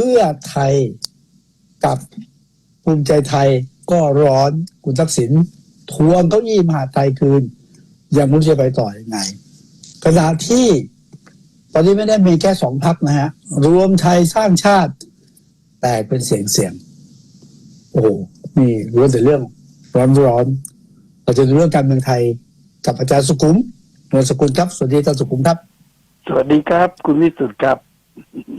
พื่อไทยกับภูมิใจไทยก็ร้อนคุณทักษิณทวงเก้าอี้มหาดไทยคืน ยังไม่รู้จะไปต่ออยังไงขณะที่ตอนนี้ไม่ได้มีแค่สองพักนะฮะ รวมไทยสร้างชาติ แตกเป็นเสียงเสียงๆโอ้โหนี่รู้แต่เรื่องร้อนๆเราจะดูเรื่องการเมืองไทยกับอาจารย์สุขุมนวลสกุลครับ สวัสดีอาจารย์สุขุมครับ สวัสดีครับ คุณวิสุทธ์ครับ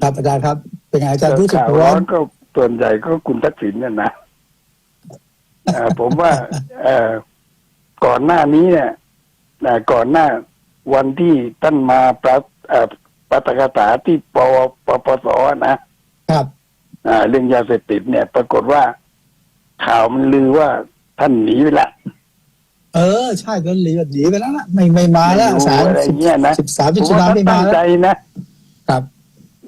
ครับอาจารย์ครับ เป็นไงอาจารย์รู้สึกข่าวร้ร้ออนนก็ส่วนใหญ่ก็คุณทักษิณเนี่ยนะเอ่อผมว่า เอ่อก่อนหน้านี้เนี่ยเอ่อก่อนหน้าวันที่ท่านมาประเอ่อปาตกถาที่ปวปปสนะ ครับ อ่าเรื่องยาเสพติดเนี่ย ปรากฏว่าข่าวมันลือว่าท่านหนีไปละ เออ ใช่ก็หลีหนีไปแล้วนะไม่ไม่มาแล้วไม่รู้สามอะไรสิบเงี้ยนะ สิบสามผพิมจารว่าณาท่านไม่มาตั้งแล้วใจนะครับ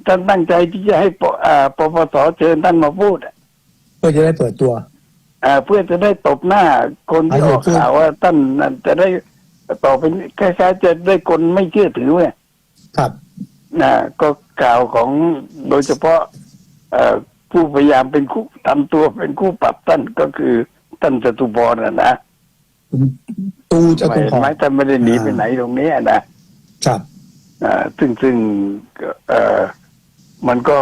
ท่านตั้งใจที่จะให้ปอ่าปปสเชิญท่านมาพูดอะเพื่อจะได้เปิดตัว อ่า เพื่อจะได้ตบหน้าคนที่ให้อเขาอกพูดข่าวว่าท่านนั่นจะได้ต่อไปนี้คล้ายๆจะได้คนไม่เชื่อถือเนี่ยครับนะก็กล่าวของโดยเฉพาะเอ่อผู้พยายามเป็นคู่ทำตัวเป็นคู่ปรับท่านก็คือท่านจตุพรนะนะคุณตูจะไม่ตุเห็นพรไหมท่านไม่ได้หนีอ่าไปไหนตรงนี้นะครับอ่าซึ่งซึ่งเอ่อ มันก็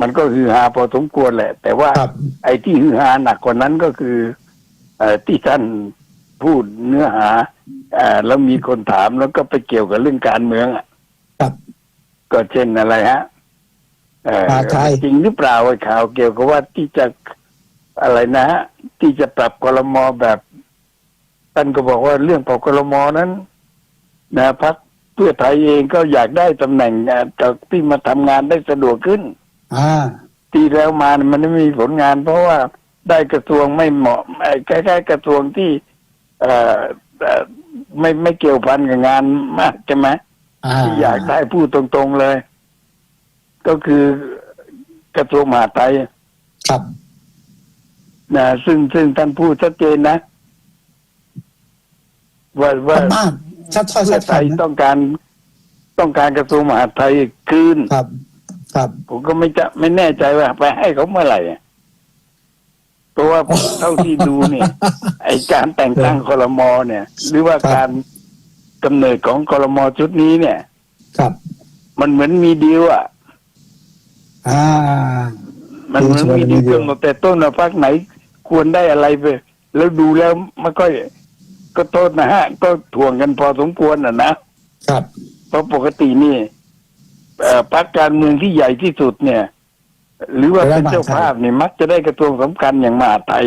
มันก็คือฮาพอสมควรแหละ แต่ว่าครับไอ้ที่ฮือฮาหนักกว่านั้นก็คือเอ่อที่ท่านพูดเนื้อหาเอ่อแล้วมีคนถามแล้วก็ไปเกี่ยวกับเรื่องการเมืองอะครับก็เช่นอะไรฮะเอ่อมาไทยจริงหรือเปล่าไอ้ข่าวเกี่ยวกับว่าที่จะอะไรนะฮะที่จะปรับกรมอแบบท่านก็บอกว่าเรื่องปรับกรมอนั้น นะพัก เพื่อไทยเองก็อยากได้ตำแหน่งงานจากที่มาทำงานได้สะดวกขึ้นอ่าที่แล้วมาเนี่ยมันไม่มีผลงาน เพราะว่าได้กระทรวงไม่เหมาะไอ้ใกล้ๆกระทรวงที่เอ่อเอ่อไม่ไม่เกี่ยวพันกับงานมากใช่ไหมอ่าที่อยากได้พูดตรงๆเลย ก็คือกระทรวงมหาดไทยครับนะซึ่งซึ่งท่านพูดชัดเจนนะว่าว่ามาก ชัดถ้อยเพื่ชัอดไทยคำนะต้องการต้องการกระทรวงมหาดไทยคืน ครับ ครับ ผมก็ไม่จะไม่แน่ใจว่า ไปให้เขาเมื่อไหร่อะเพราะว่า เท่าที่ดูเนี่ย ไอการแต่งตั้งคอรมอเนี่ย หรือว่าครับ การกำเนิดของคอรมอชุดนี้เนี่ย ครับ มันเหมือนมีดีลอะ อ่า มันเหมือนมีดีลกำหนดแต่ต้นว่าพักไหนควรได้อะไรไป แล้วดูแล้วมันก็ ก็โทษนะฮะ ก็ถ่วงกันพอสมควรอะนะครับเพราะปกตินี่เอ่อพักการเมืองที่ใหญ่ที่สุดเนี่ย หรือว่าเป็นเจ้าภาพเนี่ยมักจะได้กระทรวงสำคัญอย่างมหาดไทย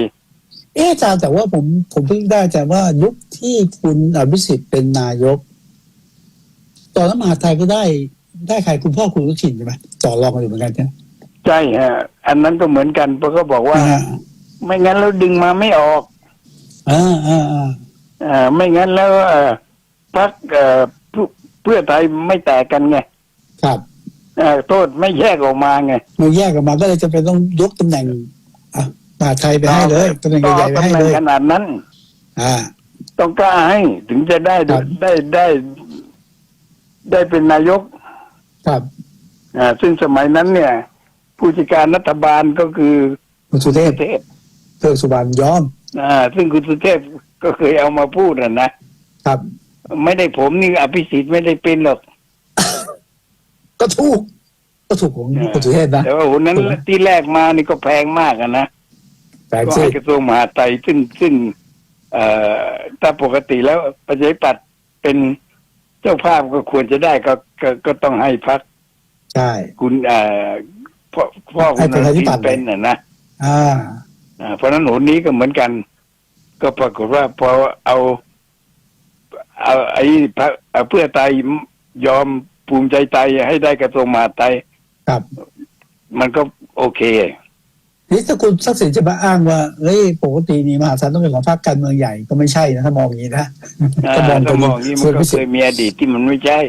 เอ๊ะอาจารย์แต่ว่าผมผมเพิ่งได้แต่ว่ายุคที่คุณอภิสิทธิ์เป็นนายก ตอนนั้นมหาไทยก็ได้ได้ใครคุณพ่อคุณรุชินใช่ไหมต่อรองกันอยู่เหมือนกันใช่ไหมใช่ฮะ อันนั้นก็เหมือนกันเพราะเขาบอกว่าอ่า ไม่งั้นแล้วดึงมาไม่ออกอ่าอ่าอ่าอ่า ไม่งั้นแล้วเอ่อพักเอ่อเพื่อเพื่อไทยไม่แตกกันไง ครับเอ่อโทษไม่แยกออกมาไงมันแยกออกมาก็เลยจะเป็นต้องยกตำแหน่งอะมหาไทยไปให้เลยตำแหน่งต้องใหญ่เอาๆไปตำให้แหน่เลงยขนาดนั้น อ่า ต้องกล้าให้ถึงจะได้ครับได้ได้ ได้เป็นนายก ครับ อ่า ซึ่งสมัยนั้นเนี่ย ผู้จัดการรัฐบาลก็คือคุณสุเทพสุเทพเทือกสุบรรณยอม อ่า ซึ่งคุณสุเทพ ก็เคยเอามาพูดนะนะครับ ไม่ได้ผมนี่อภิสิทธิ์ไม่ได้เป็นหรอก ก็ถูก ก็ถูกของอ่าคุณสุเทพนะแต่ว่าโหนั้นถูกไหมที่แรกมานี่ก็แพงมากอะนะแปลกก็สิให้กระทรวงมหาดไทยซึ่งซึ่ง เอ่อถ้าปกติแล้วประชาธิปัตย์เป็นเจ้าภาพก็ควรจะได้ก็ก็ก็ต้องให้พักใช่ คุณเอ่อพ่อพ่อให้คุณประชาธิที่ปัตย์ เป็นน่ะนะอ่า อ่าเพราะฉะนั้นหนนี้ก็เหมือนกัน ก็ปรากฏว่าพอเอาเอาไอ้พรรคเอ่อเพื่อไทยยอมภูมิใจไทยให้ได้กระทรวงมหาดไทยครับ มันก็โอเคนี่ถ้าคุณทักษิณจะมาอ้างว่าเฮ้ยปกตินี่มหาศาลต้องเป็นของพรรคการเมืองใหญ่ก็ไม่ใช่นะถ้ามองอย่างนี้นะอ่าก็มองถ้ามองอย่างนี้มันก็เคยมีอดีตที่มันไม่ใช่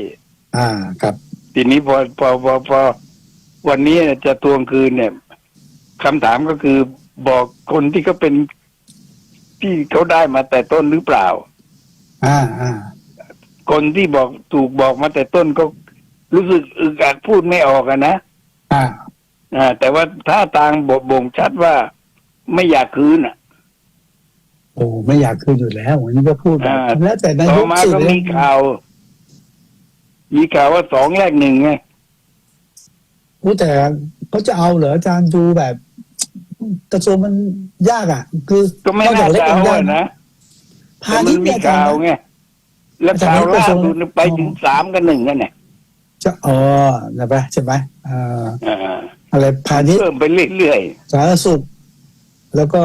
อ่าครับ ทีนี้พอพอพอพอวันนี้จะทวงคืนเนี่ยคำถามก็คือบอกคนที่เขาเป็น ที่เขาได้มาแต่ต้นหรือเปล่า อ่าอ่าคนที่บอกถูกบอกมาแต่ต้นก็รู้สึกอึกอักพูดไม่ออกอะนะอ่าอ่าแต่ว่าท่าทางบบ่งชัดว่าไม่อยากคืนอะ โอ้ไม่อยากคืนอยู่แล้ววันนี้ก็พูดแบบอ่าแล้วแต่นาต่ยอกมาสิก็เลยมีข่าว มีข่าวว่าสองแรกหนึ่งไงพูดแต่เขาจะเอาเหรออาจารย์ดูแบบ กระทรวงมันยากอะ คือก็ไม่นอกน่าจากเล็กจะลเอางได้อะนะนะพาแต่มัณิชนย์มีเนี่ยอาจารข่าวย์ไงแล้วอาจารย์ข่าวล่ากระทรวงสุดไปถึงสามกับหนึ่งกันเนี่ยจะอ๋อนะปะใช่ไหมเอ่ออ่าอะไรพาณิชย์เพิ่มไปเรื่อยสาธารณสุข แล้วก็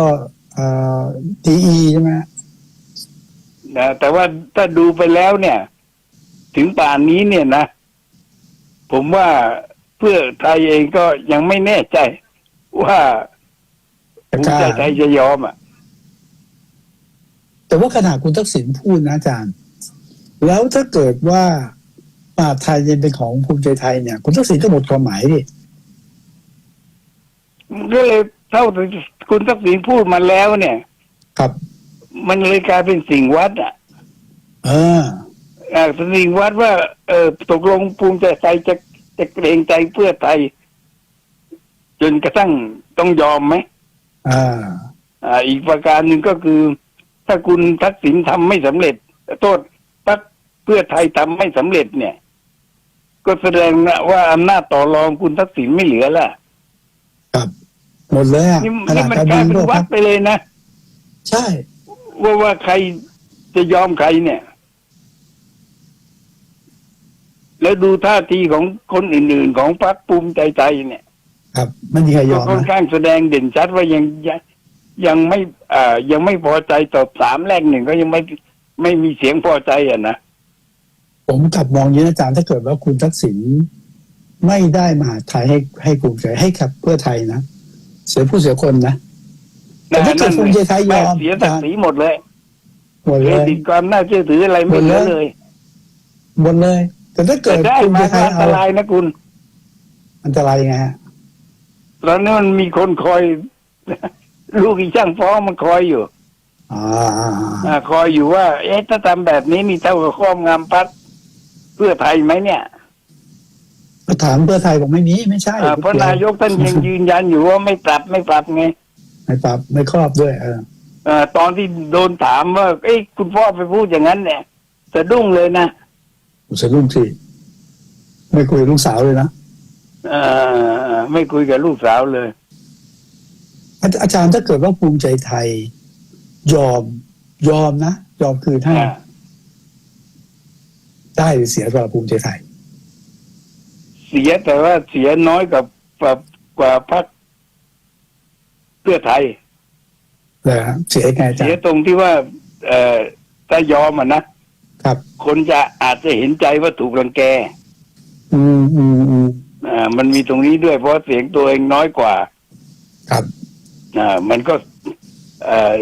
เอ่อทีอีใช่ไหมๆนะแต่ว่าถ้าดูไปแล้วเนี่ย ถึงป่านนี้เนี่ยนะ ผมว่าเพื่อไทยเองก็ยังไม่แน่ใจว่าจะ ภูกมิล้าใจไทยจะยอมอะ แต่ว่าขณะคุณทักษิณพูดนะอาจารย์ แล้วถ้าเกิดว่ามหาดไทยยังเป็นของภูมิใจไทยเนี่ย คุณทักษิณก็หมดความหมายดิก็เลยเท่าที่คุณทักษิณพูดมาแล้วเนี่ย ครับ มันเลยกลายเป็นสิ่งวัดอะเอออ่าเป็นสิ่งวัดว่า เออตกลงภูมิใจไทยจะจะเกรงใจเพื่อไทย จนกระทั่งต้องยอมไหม อ่าอ่าอีกประการหนึ่งก็คือ ถ้าคุณทักษิณทำไม่สำเร็จโทษพรรคเพื่อไทยทำไม่สำเร็จเนี่ย ก็แสดงนะว่าอำนาจต่อรองคุณทักษิณไม่เหลือละครับหมดเลยอะนี่ขนานี่ดมันการกลายเมืองเป็นด้วยควัรัดบไปเลยนะใช่ ว่าว่าใครจะยอมใครเนี่ย แล้วดูท่าทีของคนอื่นๆของพรรคภูมิใจไทยเนี่ย ครับไม่มีใครยก็อมค่อนนะข้างแสดงเด่นชัดว่ายังยังยังไม่อ่ายังไม่พอใจต่อสามแรกหนึ่งก็ยังไม่ไม่มีเสียงพอใจอะนะผมกลับมองอย่างนี้นะอาจารย์ถ้าเกิดว่าคุณทักษิณไม่ได้มหาดไทยให้ให้ภูมิใจให้กับเพื่อไทยนะเสียผู้เสียคนนะ แต่ถ้าเกิดภูมิใจไทยยอม แเสียศักดิ์ศรีหมดเลยหมดเคเลรย ดิตความน่าเชื่อถืออะไรไม่เหลือเลยหมดเลย แต่ถ้าเกิแต่ดได้ภูมิมาใจไทก็ยอันตเอารายนะคุณ อันตรายยังไงฮะ ตอนนี้มันมีคนคอย ลูกอีช่างฟ้องมันคอยอยู่อ่าอ่าอ่าอ่าคอยอยู่ว่า เอ๊ะถ้าทำแบบนี้มีเท่ากับครอบงำพักเพื่อไทยไหมเนี่ยก็ถามเพื่อไทยบอกไม่มีไม่ใช่อ่าเพราะนายกท่านยังยืนยันอยู่ว่าไม่ปรับไม่ปรับไง ไม่ปรับไม่ครอบด้วยเออเอ่อตอนที่โดนถามว่าเอ้ยคุณพ่อไปพูดอย่างนั้นเนี่ยสะดุ้งเลยนะผมสะดุ้งสิไม่คุยกับลูกสาวเลยนะเอ่อไม่คุยกับลูกสาวเลยอาอาจารย์ถ้าเกิดว่าภูมิใจไทย ยอมยอมนะยอมคืนให้อ่าได้หรือเสียสำหรับภูมิใจไทย เสียแต่ว่าเสียน้อยกว่ากว่ากว่าพรรคเพื่อไทยเลยฮะเสียยังไงอาจารเสียย์ตรงที่ว่า เอ่อถ้ายอมอะนะครับ คนจะอาจจะเห็นใจว่าถูกรังแก อืมอืมอืม อ่ามันมีตรงนี้ด้วยเพราะเสียงตัวเองน้อยกว่า ครับอ่ามันก็เอ่อ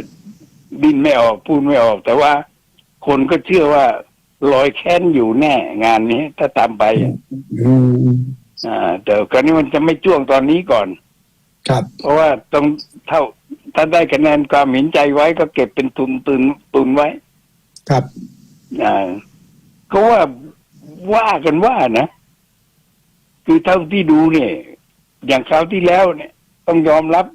ดิ้นไม่ออกพูดไม่ออก แต่ว่าคนก็เชื่อว่ารอยแค้นอยู่แน่ งานนี้ ถ้าตามไปอะอืมอืมอ่าแต่คราวนี้มันจะไม่จ้วงตอนนี้ก่อน ครับเพราะว่าต้องเท่าถ้าได้คะแนนความเห็นใจไว้ก็เก็บเป็นทุนตุนตุนไว้ ครับ อ่าก็ว่าว่ากันว่านะ คือเท่าที่ดูเนี่ย อย่างคราวที่แล้วเนี่ย ต้องยอมรับ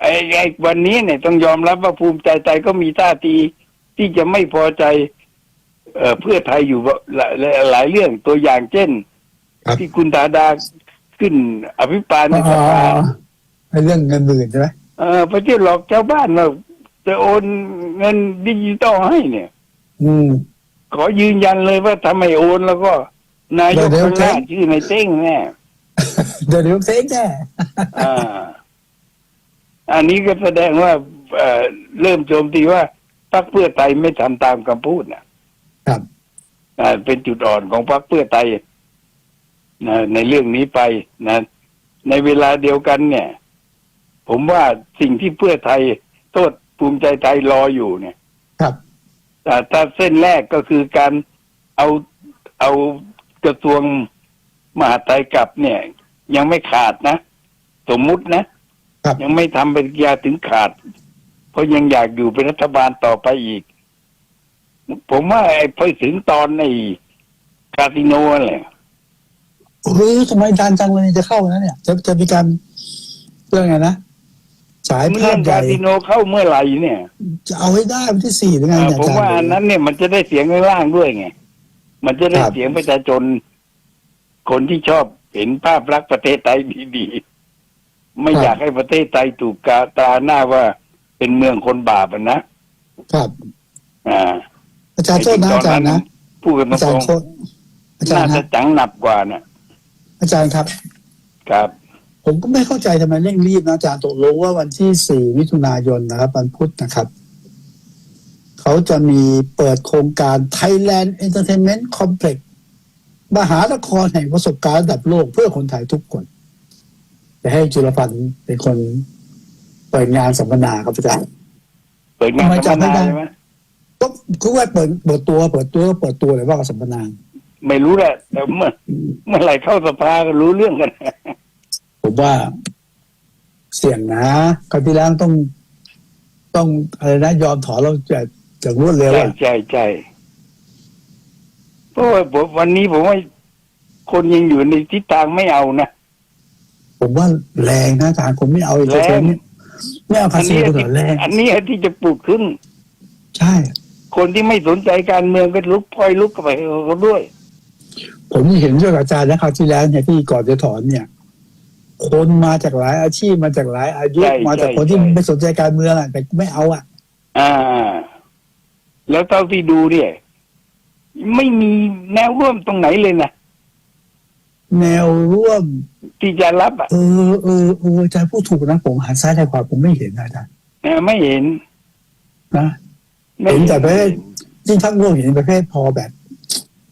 ไอ้ไอ้วันนี้เนี่ย ต้องยอมรับว่าภูมิใจไทยก็มีท่าทีที่จะไม่พอใจ เอ่อเพื่อไทยอยู่หลายหลายหลายเรื่องตัวอย่างเช่น ครับ ที่คุณดาดาขึ้นอภิปรายในอ๋สอภาให้เรื่องเงินหมื่นใช่ไหมเออไปเที่ยวหลอกชาวบ้านว่าจะโอนเงินดิจิตอลให้เนี่ย อืม ขอยืนยันเลยว่าถ้าไม่โอนแล้วก็ นายกเดี๋ยวคนแรกเดี๋ยวชื่อนายเต้งแน่เดี๋ยวเดี๋ยวเซ็งแน่อ่า อันนี้ก็แสดงว่าเอ่อเริ่มโจมตีว่าพรรคเพื่อไทยไม่ทำตามคำพูดนะครับ อ่าเป็นจุดอ่อนของพรรคเพื่อไทยนะในเรื่องนี้ไปนะ ในเวลาเดียวกันเนี่ย ผมว่าสิ่งที่เพื่อไทยโทษภูมิใจไทยรออยู่เนี่ย ครับแต่ถ้าเส้นแรกก็คือการเอาเอา กระทรวงมหาดไทยกลับเนี่ย ยังไม่ขาดนะ สมมุตินะครับยังไม่ทำเป็นยาถึงขาด เพราะยังอยากอยู่เป็นรัฐบาลต่อไปอีก ผมว่าไอ้พอถึงตอนในคาสิโนแหละเฮ้ยทำไมดันจังเลยจะเข้านะเนี่ย จะจะมีการเรื่องไงนะฉายเมื่ภาอพใหคาญ่สิโนเข้าเมื่อไหร่เนี่ย จะเอาให้ได้วันที่สี่หรือไงอ่าเนี่ยผมอาจารย์ว่าอันนั้นเนี่ยมันจะได้เสียงข้างล่างด้วยไง มันจะได้ครับ เสียงประชาชน คนที่ชอบเห็นภาพลักษณ์ประเทศไทยดีๆ ไม่อยากให้ประเทศไทยถูกกาตราหน้าว่าเป็นเมืองคนบาปอะนะครับ อ่าอาจารย์โทษนะอาจารย์นะ พูดกันตอาจารรย์งโทษอาๆจารน่าย์จะนะจังหนักกว่านะอาจารย์ครับ ครับ ผมก็ไม่เข้าใจทำไมเร่งรีบนะอาจารย์ตกลงว่าวันที่สี่มิถุนายนนะครับวันพุธนะครับ เขาจะมีเปิดโครงการ Thailand Entertainment Complex มหานครแห่งประสบการณ์ระดับโลกเพื่อคนไทยทุกคนจะให้จุลพันธ์เป็นคนเปิดงานสัมมนาครับอาจารย์เปิดงานทำไมสัมมจำไม่นาได้ใช่ไหมก็คือว่าเปิดเปิดตัว เปิดตัวก็เปิดตัวเลยว่ากับสัมมนาไม่รู้แหละแต่เมื่อเมื่อไหร่เข้าสภาก็รู้เรื่องกัน ผมว่าเสี่ยงนะคราวที่แล้วต้อง ต้องอะไรนะยอมถอนเราจะ จะรวดเร็วใช่อะใช่ใช่เพราะว่าผมวันนี้ผมว่าคนยังอยู่ในทิศทางไม่เอานะ ผมว่าแรงนะทหารผมไม่เอาอีกแรงเทนไม่เอาคาอันสินี้โนเหรอแรงอันนี้ที่จะปลูกขึ้น ใช่ คนที่ไม่สนใจการเมืองก็ลุกพลอยลุกเข้าไปกับเขาด้วย ผมเห็นด้วยกับอาจารย์นะคราวที่แล้วเนี่ยที่ก่อนจะถอนเนี่ย คนมาจากหลายอาชีพมาจากหลายอายุใช่มาจากใช่คนที่ใช่ ไม่สนใจการเมืองอะแต่ไม่เอาอะอ่า แล้วเท่าที่ดูเนี่ย ไม่มีแนวร่วมตรงไหนเลยนะแนวร่วมที่จะรับอะเออเออเอออาจารย์พูดถูกนะผมหันซ้ายทางขวาผมไม่เห็นนะอาจารย์เออไม่เห็นนะไม่เห็นแต่ประเภทยิ่งทั้งโลกเห็นประเภทพอแบบ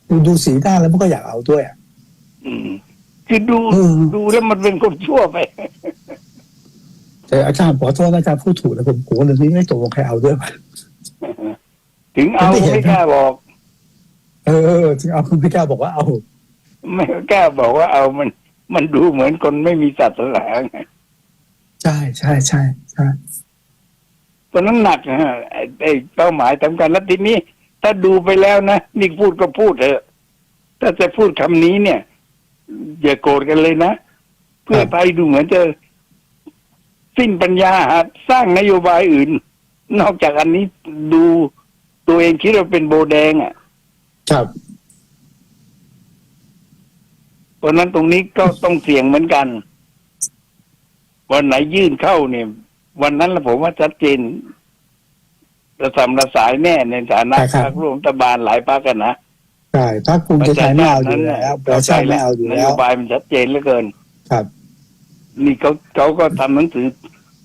ดูดูสีหน้าแล้วมันก็อยากเอาด้วยอะอืมคือดูเออดูแล้วมันเป็นคนชั่วไปแต่อาจารย์ขอโทษนะอาจารย์พูดถูกแล้วผมกลัวเรื่องนี้ไม่ตกลงใครเอาด้วยวะ ถึงเอาไม่เห็นไม่กล้าบอก เออถึงเอาคุณไม่กล้าบอกว่าเอา ไม่กล้าบอกว่าเอามัน มันดูเหมือนคนไม่มีศาสนาไงใช่ใช่ใช่ใช่ตอนนั้นหนักนะฮะไอ้ไอ้เป้าหมายสำคัญแล้วทีนี้ ถ้าดูไปแล้วนะนี่พูดก็พูดเถอะถ้าจะพูดคำนี้เนี่ย อย่าโกรธกันเลยนะ เพื่อไทยดูเหมือนจะสิ้นปัญญาหาสร้างนโยบายอื่น นอกจากอันนี้ดู ตัวเองคิดว่าเป็นโบแดงอะ ครับ เพราะฉะนั้นตรงนี้ก็ต้องเสี่ยงเหมือนกัน วันไหนยื่นเข้าเนี่ย วันนั้นละผมว่าชัดเจนระสำระสายแน่ในฐานะใช่ครับ พรรคร่วมรัฐบาลหลายพรรคกันนะใช่พรรคภูมิใจไทยไม่เอาอยู่แล้วประชาชาติไม่เอาอยู่นแล้โยวบายมันชัดเจนเหลือเกิน ครับ นี่เขาเขาก็ทำหนังสือ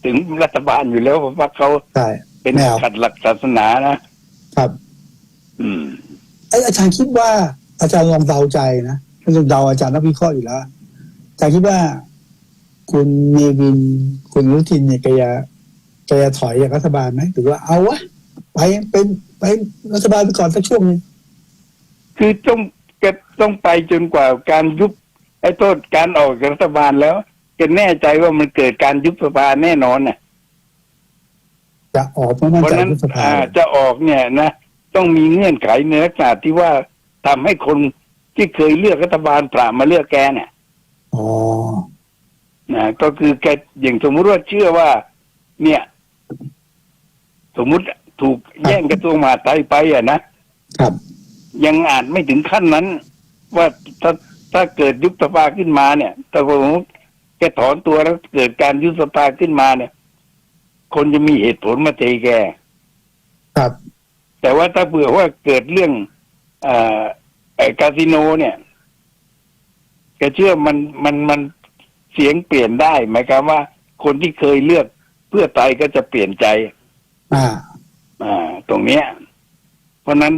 ถึงรัฐบาลอยู่แล้วว่าพรรคเขาใช่ เป็นไม่เอา ขัดหลักศาสนานะ ครับ อืมไอยอาจารย์คิดว่า อาจารย์ลองเดาใจนะไม่ต้องเดาอาจารย์นักวิเคราะห์อยู่แล้วอาจารย์คิดว่า คุณเนวิน คุณอนุทินเนี่ยแกจะแกจะถอยจากรัฐบาลไหมหรือว่าเอาวะไปเป็นไปรัฐบาลไปก่อนสักช่วงหนึงคือต้องจะต้องไปจนกว่าการยุบไอ้โทษการออกจากรัฐบาลแล้วจะแน่ใจว่ามันเกิดการยุบสภาแน่นอนน่ะ จะออกเพราะมั่นเพราะใจฉะนั้นพฤษภาอ่าจะออกเนี่ยนะ ต้องมีเงื่อนไขในลักษณะที่ว่าทำให้คนที่เคยเลือกรัฐบาลปรามาเลือกแกเนี่ย อ๋อนะก็คือแกอย่างสมมุติว่าเชื่อว่า เนี่ย สมมุติถูกแย่งกระทรวงมหาดไทยไปอะนะครับ ยังอาจไม่ถึงขั้นนั้น ว่าถ้าถ้าเกิดยุบสภาขึ้นมาเนี่ยแต่ผมแกถอนตัวแล้วเกิดการยุบสภาขึ้นมาเนี่ย คนจะมีเหตุผลมาเทแกครับ แต่ว่าถ้าเผื่อว่าเกิดเรื่องเอ่อไอ้คาสิโนเนี่ยแกเชื่อมันมันมันเสียงเปลี่ยนได้หมายความว่า คนที่เคยเลือกเพื่อไทยก็จะเปลี่ยนใจ อ่า อ่า ตรงเนี้ย เพราะฉะนั้น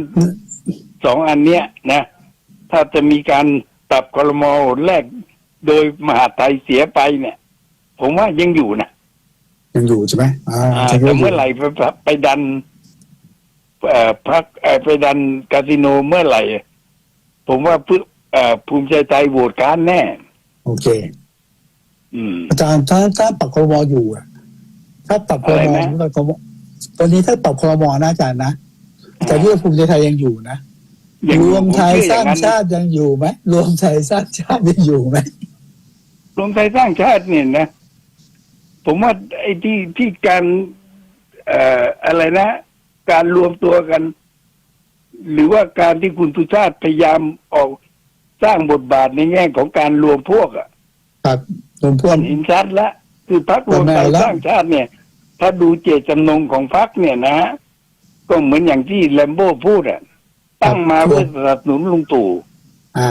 สองอันเนี้ยนะ ถ้าจะมีการปรับคลมอหนแรกโดยมหาดไทยเสียไปเนี่ย ผมว่ายังอยู่นะ ยังอยู่ใช่ไหมอ่าอ่าใช่แต่เมื่อไหร่ไปไปดันเอ่อพักเอ่อไปดันคาสิโนเมื่อไหร่ ผมว่าพึ่เอ่อภูมิใจไทยโหวตค้านแน่ โอเคอืมอาจารย์ถ้าถ้าปรับครมอยู่อะถ้าปรับครอะไรมนะถ้าครมตอนนี้ถ้าปรับครมนะอาจารย์นะแต่ที่ภูมิใจไทยยังอยู่นะอย่างรวมไทยผเชื่อสร้างอย่นั้นชาติยังอยู่ไหมรวมไทยสร้างชาติยังอยู่ไหมรวมไทยสร้างชาติเนี่ยนะ ผมว่าไอ้ที่ที่การเอ่ออะไรนะ การรวมตัวกัน หรือว่าการที่คุณสุชาติพยายามออกสร้างบทบาทในแง่ของการรวมพวกอะครับรวมพวมักนเห็นชัดแล้วคือพรรครวมไทยแต่แม่ละสร้างชาติเนี่ย ถ้าดูเจตจำนงของพรรคเนี่ยนะฮะก็เหมือนอย่างที่แลมโบ้พูดอะตั้งมาเพื่อสนับสนุนลุงตู่อ่า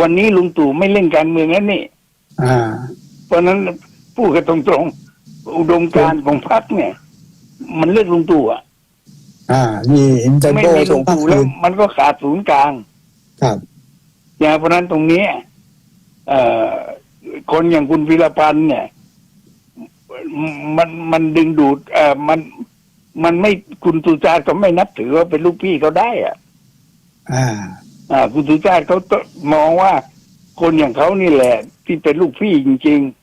วันนี้ลุงตู่ไม่เล่นการเมืองแล้วนี่ อ่า เพราะฉะนั้น พูดกันตรงๆ อุดมการณ์ของพรรคเนี่ย มันเลือกลุงตู่อะอ่านี่เห็นจันไม่โบมีส่ลุงงภาคตู่แล้คืวนมันก็ขาดศูนย์กลาง ครับ อย่างเพราะฉะนั้นตรงเนี้ยเอ่อคนอย่างคุณวิรพันธ์เนี่ย มันมันดึงดูด เอ่อมันมันไม่คุณสุชาติก็ไม่นับถือว่าเป็นลูกพี่เขาได้อะอ่า อ่า คุณสุชาติเขาก็มองว่า คนอย่างเขานี่แหละ ที่เป็นลูกพี่จริงๆครับ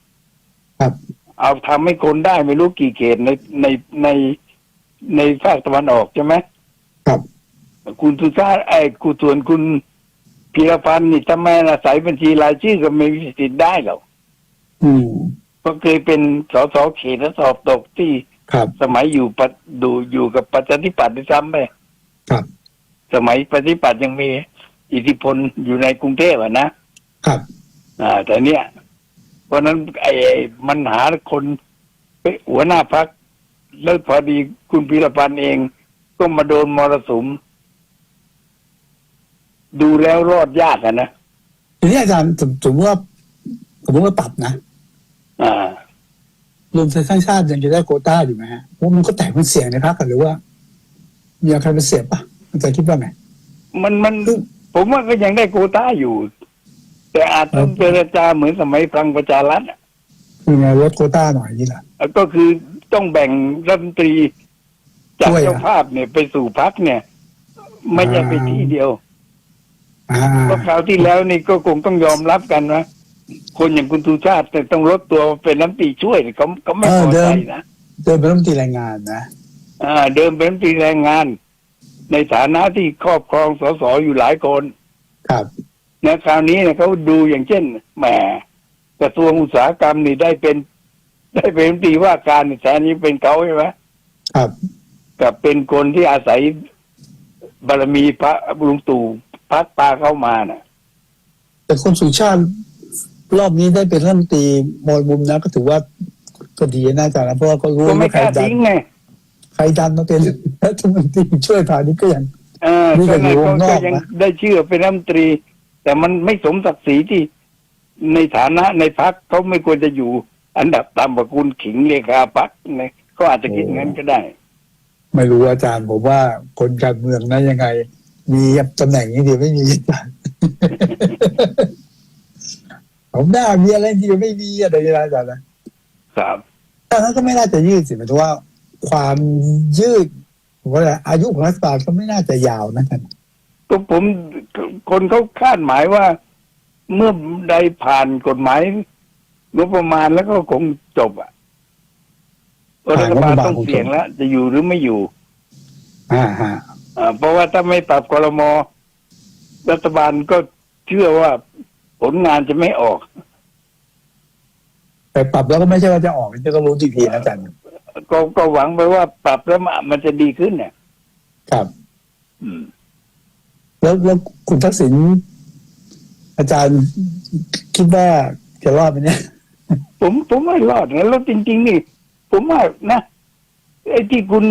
เอาทำให้คนได้ไม่รู้กี่เขตในในในในภาคตะวันออกใช่ไหมครับ คุณสุชาติไอ้กูส่วนคุณพีรพันธ์นี่ทำไมอาศัยบัญชีรายชื่อก็ไม่มีสิทธิ์ได้หรอกอืมก็เคยเป็นสสเขตและสอบตกที่ครับสมัยอยู่ปะดูอยู่กับประชาธิปัตย์ด้วยซ้ำไปครับ สมัยประชาธิปัตย์ยังมีอิทธิพลอยู่ในกรุงเทพอะนะครับ อ่า แต่เนี้ยเพ ราะฉะนั้นไอ้ไอ้มันหาคนเป็นหัวหน้าพัก แล้วพอดีคุณพีรพันธ์เอง ก็มาโดนมรสุม ดูแล้วรอดยากอะนะทีนี้อาจารย์สมสมมติว่าสมมติว่าปรับนะอ่ารวมไทยสร้างชาติยังจะได้โควต้าอยู่ไหมฮะเพราะมันก็แตกเป็นเสียงในพรรคกันหรือว่ามีใครเป็นเสียบปะอาจารย์คิดว่าไงมันมันผมว่าก็ยังได้โควต้าอยู่ แต่อาจต้องเจรจาเหมือนสมัยพลังประชารัฐอะคือไงลดโควต้าหน่อยนี่แหละ ก็คือต้องแบ่งรัฐมนตรีจากช่วยอะ เจ้าภาพเนี่ยไปสู่พักเนี่ย ไม่ใช่ไปที่เดียว อ่าเพราะคราวที่แล้วนี่ก็คงต้องยอมรับกันนะคนอย่างคุณทูชาติแต่ยต้องลดตัวเป็นน้ำตรีช่วยเนี่ยเขาเขาไม่พอใจนะเดินเป็นรัฐมนตรีแรงงานนะอ่า เดิมเป็นน้ำตรีแรงงาน ในฐานะที่ครอบครองสสอยู่หลายคน ครับ นะคราวนี้เนี่ยเขาดูอย่างเช่นแหมกระทรวงอุตสาหกรรมนี่ได้เป็น ได้เป็นรัฐมนตรีว่าการนี่แทนนี้เป็นเขาใช่ไหมครับกับเป็นคนที่อาศัยบารมีพระลุงตู่พัดปาเข้ามาน่ะ แต่คนสุชาติรอบนี้ได้เป็นรัฐมนตรีมอยมุมนะก็ถือว่าก็ดีนะอาจารย์นะเพราะว่าก็รู้ก็ไม่ว่าใครกล้าดันทิ้งไงใครดันมาเป็นรัฐมนตรีช่วยพาณิชย์ก็ยังเออนี่ก็ก็อยู่ก็ข้างนอกก็ยังนะได้ชื่อเป็นรัฐมนตรี แต่มันไม่สมศักดิ์ศรีที่ในฐานะในพักเขาไม่ควรจะอยู่ อันดับต่ำกว่าคุณขิงเลขาพักเนี่ยเขาอาจจะคิดงั้นก็ได้ ไม่รู้อาจารย์ผมว่าคนการเมืองนะยังไง มีตำแหน่งนี้เดียวไม่มีอาจารย์ผมหน้ามีอะไรที่เดียวไม่มีอะไรนะอาจารย์นะครับแต่นั้นก็ไม่น่าจะยืดสิหมายถึงว่า ความยืดผมว่าอะไรอายุของรัฐบาลก็ไม่น่าจะยาวนะท่าน ก็ผมคนเขาคาดหมายว่า เมื่อใดผ่านกฎหมายงบประมาณแล้วก็คงจบอะก็รัฐบาลต้องเสี่ยงแล้วจะอยู่หรือไม่อยู่ อ่าฮะอ่าเพราะว่าถ้าไม่ปรับกรมรัฐบาลก็เชื่อว่าผลงานจะไม่ออก แต่ปรับแล้วก็ไม่ใช่ว่าจะออกจะก็รู้ทีทีนะอาจารย์ก็ก็หวังไปว่าปรับแล้วมันจะดีขึ้นเนี่ย ครับ อืม แล้วแล้วคุณทักษิณอาจารย์คิดว่าจะรอดไหมเนี่ย ผมผมไม่รอดนะแล้วจริง ๆ นี่ ผมว่านะไอ้ที่คุณ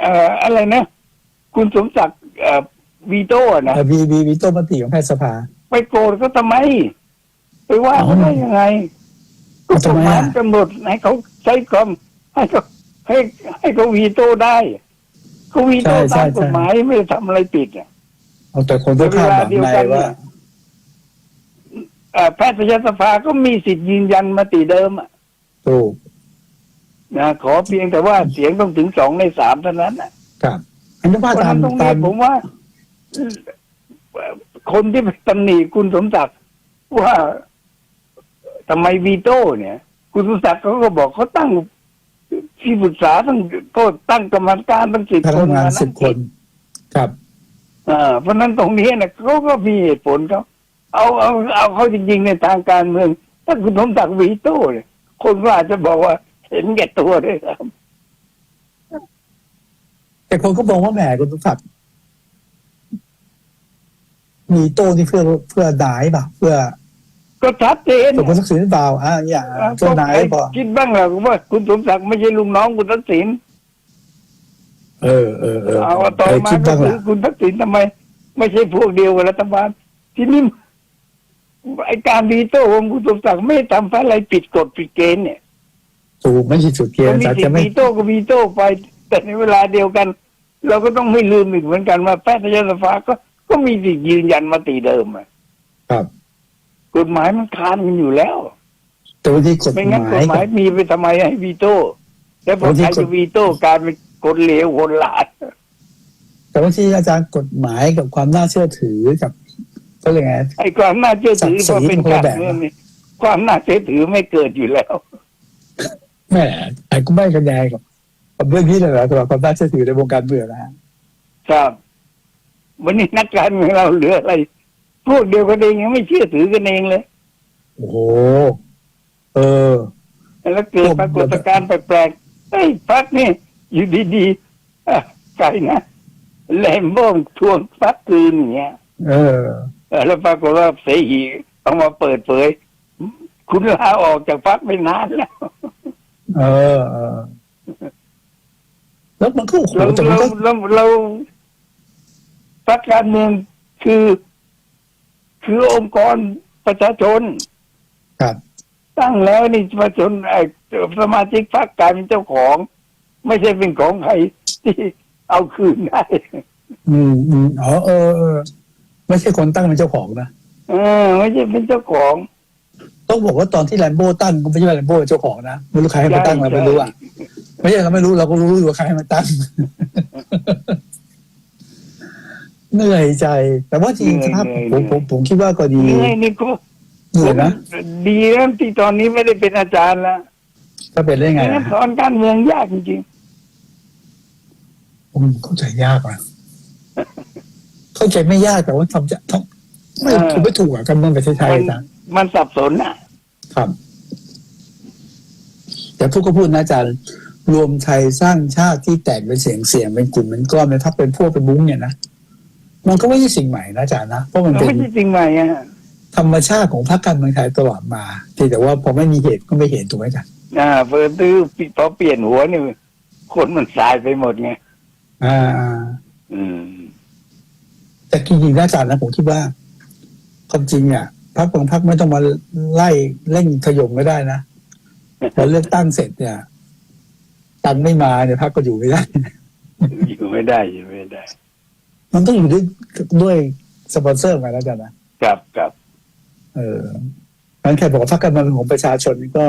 เอ่ออะไรนะ คุณสมศักดิ์เอ่อวีโต้อะนะมีมีมีต้นมติของแพทยสภา ไปโกรธเขาทำไม ไปว่าเขาได้ยังไงก็เอากทำฎไมหมายอะกำหนดให้เขาใช้คำให้เขาให้ให้เขาวีโต้ได้เขาวีโต้ตามกฎหมายไม่ได้ทำอะไรผิดอะ เอาแต่คนที่คาดหวังเวลาเดียวในกันว่าเนี่ยเอ่อแพทยสภาก็มีสิทธิ์ยืนยันมติเดิมอะถูกนะขอเพียงแต่ว่าเสียงต้องถึงสองในสามเท่านั้นนะครับอันนี้เพว่าราะฉะตามนั้นตรงตานี้มผมว่าเอ่อคนที่ไปตำหนิคุณสมศักดิ์ว่าทำไมวีโต้เนี่ย คุณสมศักดิ์เขาก็บอกเขาตั้งที่ปรึกษาตั้งก็ตั้งกรรมการตั้งสิบพคนันกงานมาสิบคน ครับอ่า เพราะฉะนั้นตรงนี้นะเขาก็มีเหตุผลเขาเอาเอาเอาเขาจริงๆในทางการเมืองถ้าคุณสมศักดิ์วีโต้เนี่ยคนก็อาจจะบอกว่าเห็นแก่ตัวด้วยครับ แต่คนก็มองว่าแหมคุณสมศักดิ์มีโต้นี่เพื่อเพื่อดายป่ะเพื่อ ก็ชัดเจนสมคุณทักษิณหรือเปล่าอ่าอย่างอ่าเจ้านายบอกคิดบ้างเหรอว่าคุณสมศักดิ์ไม่ใช่ลุงน้องคุณทักษิณ เออเออเออเอาว่าต่อเออมาคิดก็บ้างคืล่ะอคุณทักษิณทำไม ไม่ใช่พวกเดียวกับรัฐบาลที่นี่ไอการวีโต้ของคุณสมศักดิ์ไม่ทำอะไรผิดกฎผิดเกณฑ์เนี่ยถูกไม่ใช่สุดเกียมัร์นมีแต่สิทจะธิ์ไม่วีโต้ก็วีโต้ไป แต่ในเวลาเดียวกัน เราก็ต้องไม่ลืมอีกเหมือนกันว่าแพทยสภาก็ก็มีสิทธิ์ยืนยันมติเดิมอะครับ กฎหมายมันคานกันอยู่แล้วแต่วันที่กฎไม่หงั้นกมาฎยหมายมีไปทำไมให้วีโต้แล้วพอใครจะวีโต้กลารเป็น คนเหลวคนหลาดแต่ว่าที่อาจารย์กฎหมายกับความน่าเชื่อถือกับก็เลยกไงไอ้ความน่าเชื่อถือศัพกดิ์ศรีอเป็นคนกาละรแบบเมืองนี่ความน่าเชื่อถือไม่เกิดอยู่แล้วแหม่ไอ้ก็ไม่กันแยงกับกับเรื่องนี้เลยเหรอสำหรับความน่าเชื่อถือในวงการเมืองนะฮะครับ วันนี้นักการเมืองเราเหลืออะไรพวกเดียวกันเองยังไม่เชื่อถือกันเองเลย โอ้โหเออ แล้วเกิดปรากฏการณ์แปลกๆเฮ้ยพักนี่ อยู่ดีๆอะใครนะแหลมบ้องทวงพักคืนอย่างเงี้ยเออเออแล้วปรากฏว่าเสหีเอามาเปิดเผย คุณลาออกจากพักไปนานแล้วเออเออ แล้วมันก็โอ้โหเราแต่มันเราก็เราเราพักการเมืองคือ คือองค์กรประชาชน ครับ ตั้งแล้วนี่ประชาชนไอ้สมาชิกพรรคกลายเป็นเจ้าของ ไม่ใช่เป็นของใครที่เอาคืนได้ อืมอืมอ๋อเออเออไม่ใช่คนตั้งเป็นเจ้าของนะเออ ไม่ใช่เป็นเจ้าของ ต้องบอกว่าตอนที่แลมโบ้ตั้งก็ไม่ใช่ว่าแลมโบ้เป็นเจ้าของนะไม่รู้ใครให้มาตั้งเราไม่รู้อะไม่ใช่เราไม่รู้เราก็รู้อยู่ว่าใครให้มาตั้งเหนื่อยใจ แต่ว่าจริงๆครับผมผมผมคิดว่าก็ดีเหนื่อยนี่ก็เหนื่อยนะดีแล้วที่ตอนนี้ไม่ได้เป็นอาจารย์แล้ว ถ้าเป็นได้ไงไม่งั้นอะสอนการเมืองยากจริงผมเข้าใจยากอะเข้าใจไม่ยากแต่ว่าทำจะต้องไม่ผมไม่ถูกอะการเมืองประเทศๆไทยมันนะมันสับสนอะ ครับ แต่พูดก็พูดนะอาจารย์รวมไทยสร้างชาติที่แตกเป็นเสียงเสียงเป็นกลุ่มเป็นก้อนเป็นทัพเป็นพวกเป็นบุ้งเนี่ยนะมันก็ไม่ใช่สิ่งใหม่นะอาจารย์นะเพราะมันมันเป็นไม่ใช่สิ่งใหม่อะธรรมชาติของพรรคการเมืองไทยตลอดมาที่แต่ว่าพอไม่มีเหตุก็ไม่เห็นถูกไหมอาจารย์ อ่าเปิดตื้อพอเปลี่ยนหัวนี่คนมันสายไปหมดไงอ่า อืม แต่จริงๆนะอาจารย์นะผมคิดว่าความจริงเนี่ยพรรคบางพรรคไม่ต้องมาไล่เร่งขยมไม่ได้นะพอเลือกตั้งเสร็จเนี่ยตังค์ไม่มาเนี่ยพรรคก็อยู่ไม่ได้ อยู่ไม่ได้อยู่ไม่ได้ มันต้องอยู่ด้วยด้วยสปอนเซอร์มาแล้วอาจารย์นะครับครับเอองั้นใครบอกว่าพรรคการเมืองเป็นของประชาชนนี่ก็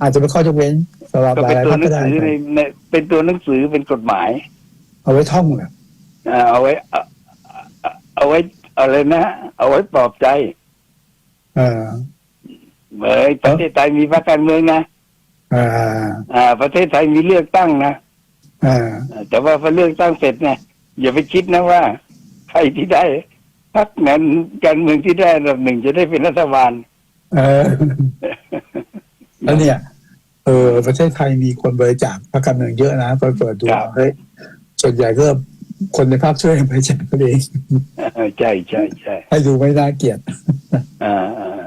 อาจจะเป็นข้อยกเว้นสำหรับก็หเป็นลายตัวพรรคหนัก็งได้สือในในเป็นตัวหนังสือเป็นกฎหมายเอาไว้ท่องแบบอ่าเอาไว้เอาเอาเอาไว้อะไรนะเอาไว้ปลอบใจเออเหมือนประเทศไทยมีพรรคการเมืองนะอ่าอ่า ประเทศไทยมีเลือกตั้งนะอ่าแต่ว่าพอเลือกตั้งเสร็จเนี่ยอย่าไปคิดนะว่าใครที่ได้พรรคนั้นการเมืองที่ได้อันดับหนึ่งจะได้เป็นรัฐบาล เออ แล้วเนี่ยเออประเทศไทยมีคนบริจาคพรรคการเมืองเยอะนะเปิดเปิดดูครับเฮ้ยส่วนใหญ่ก็คนในภาคช่วยบริจาคกันเองใช่ใช่ใช่ให้ดูไม่น่าเกลียดอ่า